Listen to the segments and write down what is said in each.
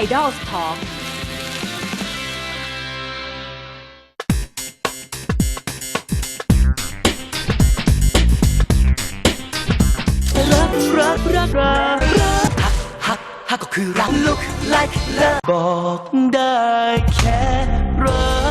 Idol Talk รักรักรักรักรักฮักฮักฮักก็คือรัก look like love บอกได้แค่รัก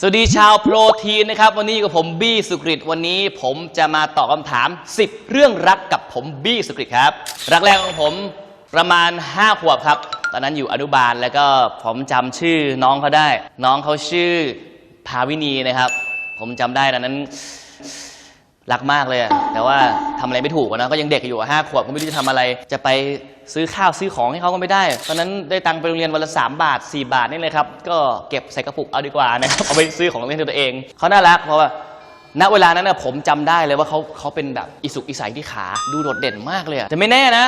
สวัสดีชาวโปรทีนนะครับ วันนี้กับผมบี้สุกริตวันนี้ผมจะมาตอบคำถาม 10 เรื่องรักกับผมบี้สุกริตครับ รักแรกของผมประมาณ 5 ขวบครับ ตอนนั้นอยู่อนุบาลแล้วก็ผมจำชื่อน้องเขาได้ น้องเขาชื่อภาวินีนะครับ ผมจำได้ตอนนั้น รักมากเลยอะแต่ว่าทำอะไรไม่ถูกอะนะ ก็ยังเด็กอยู่ห้าขวบก็ไม่รู้จะทำอะไร จะไปซื้อข้าวซื้อของให้เขาก็ไม่ได้ ตอนนั้นได้ตังค์ไปโรงเรียนวันละ3บาท 4 บาทนี่เลยครับ ก็เก็บใส่กระปุกเอาดีกว่านะครับ เอาไปซื้อของเล่นตัวเอง เขาน่ารักเพราะว่าณเวลานั้นนะผมจำได้เลยว่าเขาเขาเป็นแบบอิสุกอิสัยที่ขาดูโดดเด่นมากเลยแต่ไม่แน่นะ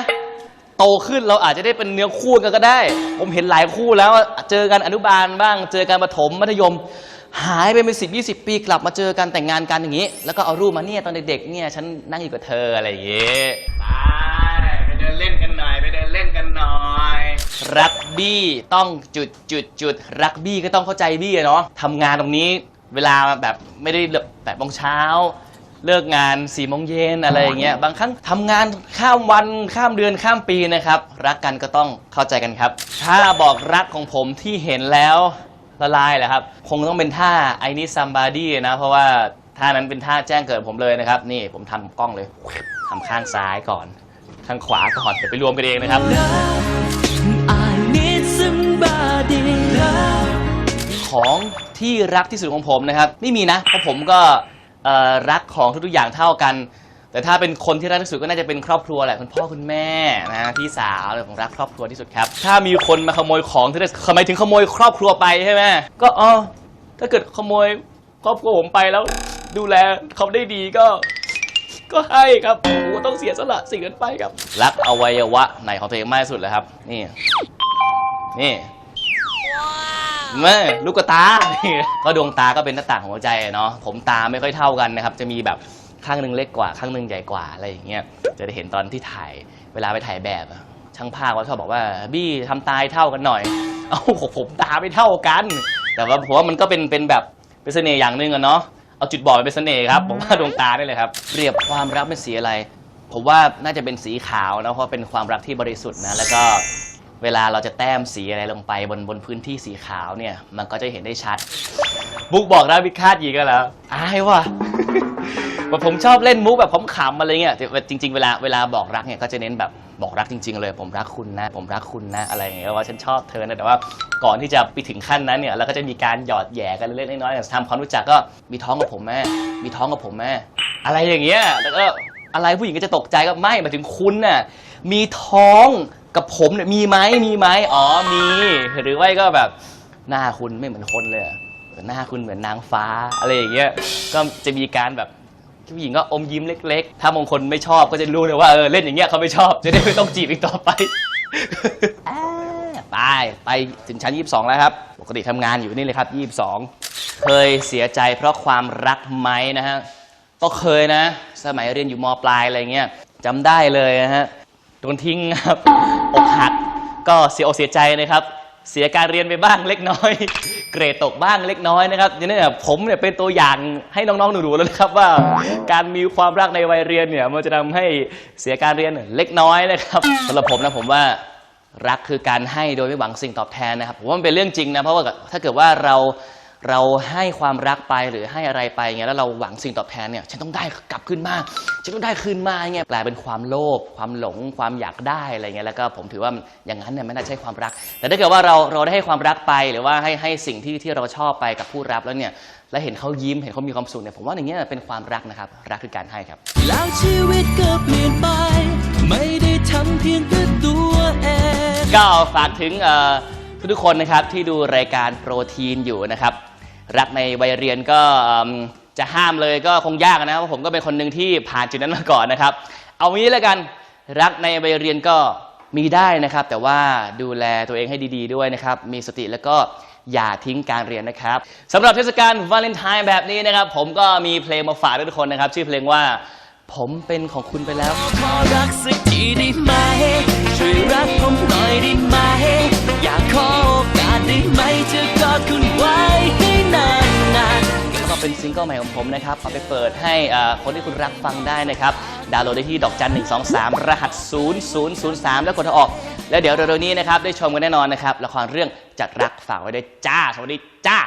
โตขึ้นเราอาจจะได้เป็นเนื้อคู่กันก็ได้ ผมเห็นหลายคู่แล้วเจอกันอนุบาลบ้าง เจอกันประถมมัธยม หายไปเป็นสิบยี่สิบปีกลับมาเจอกันแต่งงานกันอย่างนี้ แล้วก็เอารูปมาเนี่ยตอนเด็กๆเนี่ยฉันนั่งอยู่กับเธออะไรอย่างนี้ไปไปเดินเล่นกันหน่อยไปเดินเล่นกันหน่อยรักบี้ต้องจุดจุดจุดรักบี้ก็ต้องเข้าใจบี้อะเนาะทำงานตรงนี้เวลาแบบไม่ได้แปดโมงเช้าเลิกงาน4ี่โมงเย็นอะไรอย่างเงี้ยบางครั้งทำงานข้ามวันข้ามเดือนข้ามปีนะครับ รักกันก็ต้องเข้าใจกันครับ ถ้าบอกรักของผมที่เห็นแล้ว ละลายแหละครับ คงต้องเป็นท่า I need somebody นะ เพราะว่าท่านั้นเป็นท่าแจ้งเกิดผมเลยนะครับ นี่ผมทำกล้องเลยทำข้างซ้ายก่อน ข้างขวาก่อนเดี๋ยวไปรวมกันเองนะครับ I need somebody ของที่รักที่สุดของผมนะครับ ไม่มีนะ เพราะผมก็รักของทุกๆอย่างเท่ากัน แต่ถ้าเป็นคนที่รักที่สุดก็น่าจะเป็นครอบครัวแหละคุณพ่อคุณแม่นะพี่สาวเลยผมรักครอบครัวที่สุดครับ ถ้ามีคนมาขโมยของที่ได้ทำไมถึงขโมยครอบครัวไปใช่ไหมก็อ๋อถ้าเกิดขโมยครอบครัวผมไปแล้ว ดูแลเขาได้ดีก็ ก็ให้ครับผมต้องเสียสละสิ่งนั้นไปครับ รักอวัยวะไหนของตัวเองมากที่สุดเลยครับ นี่นี่แม่ลูกตา ก็ดวงตาก็เป็นหน้าต่างของหัวใจเนาะผมตาไม่ค่อยเท่ากันนะครับ จะมีแบบ ข้างหนึ่งเล็กกว่าข้างหนึ่งใหญ่กว่าอะไรอย่างเงี้ยจะได้เห็นตอนที่ถ่ายเวลาไปถ่ายแบบอะช่างภาพเขาชอบบอกว่าบี้ทำตาให้เท่ากันหน่อย เอ้าผมตาไม่เท่ากัน แต่ว่าผมว่ามันก็เป็นเป็นแบบเป็นเสน่ห์อย่างหนึ่งอะเนาะเอาจุดบอดไปเป็นเสน่ห์ครับผมว่าดวงตาได้เลยครับเปรียบความรักเป็นสีอะไร ผมว่าน่าจะเป็นสีขาวนะเพราะเป็นความรักที่บริสุทธิ์นะแล้วก็เวลาเราจะแต้มสีอะไรลงไปบนบนพื้นที่สีขาวเนี่ย มันก็จะเห็นได้ชัด บุ๊กบอกนะวิคาดยีกันแล้วอายว่ะ บบผมชอบเล่นมุกแบบขำๆอะไรเงี้ยแต่จริง ๆ เวลาเวลาบอกรักเนี่ยก็จะเน้นแบบบอกรักจริง ๆ เลย ผมรักคุณนะ ผมรักคุณนะอะไรอย่างเงี้ยว่าฉันชอบเธอนะแต่ว่าก่อนที่จะไปถึงขั้นนั้นเนี่ยเราก็จะมีการหยอดแย่กันเล็กๆน้อยๆทำความรู้จักก็มีท้องกับผมแม่มีท้องกับผมแม่อะไรอย่างเงี้ยแล้วก็อะไรผู้หญิงก็จะตกใจก็ไม่มาถึงคุณน่ะมีท้องกับผมเนี่ยมีไหมมีไหมอ๋อมีหรือไม่ก็แบบหน้าคุณไม่เหมือนคนเลยหน้าคุณเหมือนนางฟ้าอะไรอย่างเงี้ยก็จะมีการแบบ ผู้หญิงก็อมยิ้มเล็ก ๆ ถ้ามงคลไม่ชอบก็จะรู้เลยว่าเออเล่นอย่างเงี้ยเขาไม่ชอบ จะได้ไม่ต้องจีบอีกต่อไปอ่าไปไปถึงชั้น 22 แล้วครับ ปกติทำงานอยู่นี่เลยครับ 22 เคยเสียใจเพราะความรักไหมนะฮะ ก็เคยนะ สมัยเรียนอยู่มปลายอะไรเงี้ยจำได้เลยนะฮะ โดนทิ้งครับ อกหัก ก็เสียอกเสียใจนะครับ เสียการเรียนไปบ้างเล็กน้อย เกรดตกบ้างเล็กน้อยนะครับนี่เนี่ยผมเนี่ยเป็นตัวอย่างให้น้องๆหนูๆแล้วนะครับว่าการมีความรักในวัยเรียนเนี่ยมันจะทำให้เสียการเรียนเล็กน้อยนะครับสำหรับผมนะผมว่ารักคือการให้โดยไม่หวังสิ่งตอบแทนนะครับผมว่ามันเป็นเรื่องจริงนะเพราะว่าถ้าเกิดว่าเราเราให้ความรักไปหรือให้อะไรไปเงี้ยแล้วเราหวังสิ่งตอบแทนเนี่ยฉันต้องได้กลับขึ้นมา ฉันต้องได้คืนมาเงี้ยกลายเป็นความโลภความหลงความอยากได้อะไรเงี้ยแล้วก็ผมถือว่าอย่างนั้นเนี่ยไม่น่าใช่ความรัก แต่ถ้าเกิดว่าเราเราได้ให้ความรักไปหรือว่าให้ให้สิ่งที่ที่เราชอบไปกับผู้รับแล้วเนี่ยแล้วเห็นเขายิ้มเห็นเขามีความสุขเนี่ยผมว่าอย่างเงี้ยเป็นความรักนะครับ รักคือการให้ครับ แล้วชีวิตก็เปลี่ยนไป ไม่ได้ทำเพียงแต่ตัวเองก็ฝากถึงเอ่อทุกๆคนนะครับที่ดูรายการโปรตีนอยู่นะครับ รักในวัยเรียนก็เอิ่ม จะห้ามเลยก็คงยากนะเพราะผมก็เป็นคนหนึ่งที่ผ่านจุดนั้นมาก่อนนะครับ เอางี้แล้วกันรักในวัยเรียนก็มีได้นะครับ แต่ว่าดูแลตัวเองให้ดีๆด้วยนะครับ มีสติแล้วก็อย่าทิ้งการเรียนนะครับสำหรับเทศกาลวาเลนไทน์แบบนี้นะครับ ผมก็มีเพลงมาฝากทุกคนนะครับ ชื่อเพลงว่าผมเป็นของคุณไปแล้วขอรักสักทีได้ไหมช่วยรักผมหน่อยได้ไหม อยากขอโอกาสได้ไหมจะกอดคุณ เป็นซิงเกิลใหม่ของผมนะครับ เอาไปเปิดให้คนที่คุณรักฟังได้นะครับ ดาวน์โหลดได้ที่ดอกจัน 1 2 3 รหัส 0003 แล้วกดออก แล้วเดี๋ยวเร็วๆนี้นะครับ ได้ชมกันแน่นอนนะครับ ละครเรื่องจัดรักฝากไว้ด้วยจ้า สวัสดีจ้า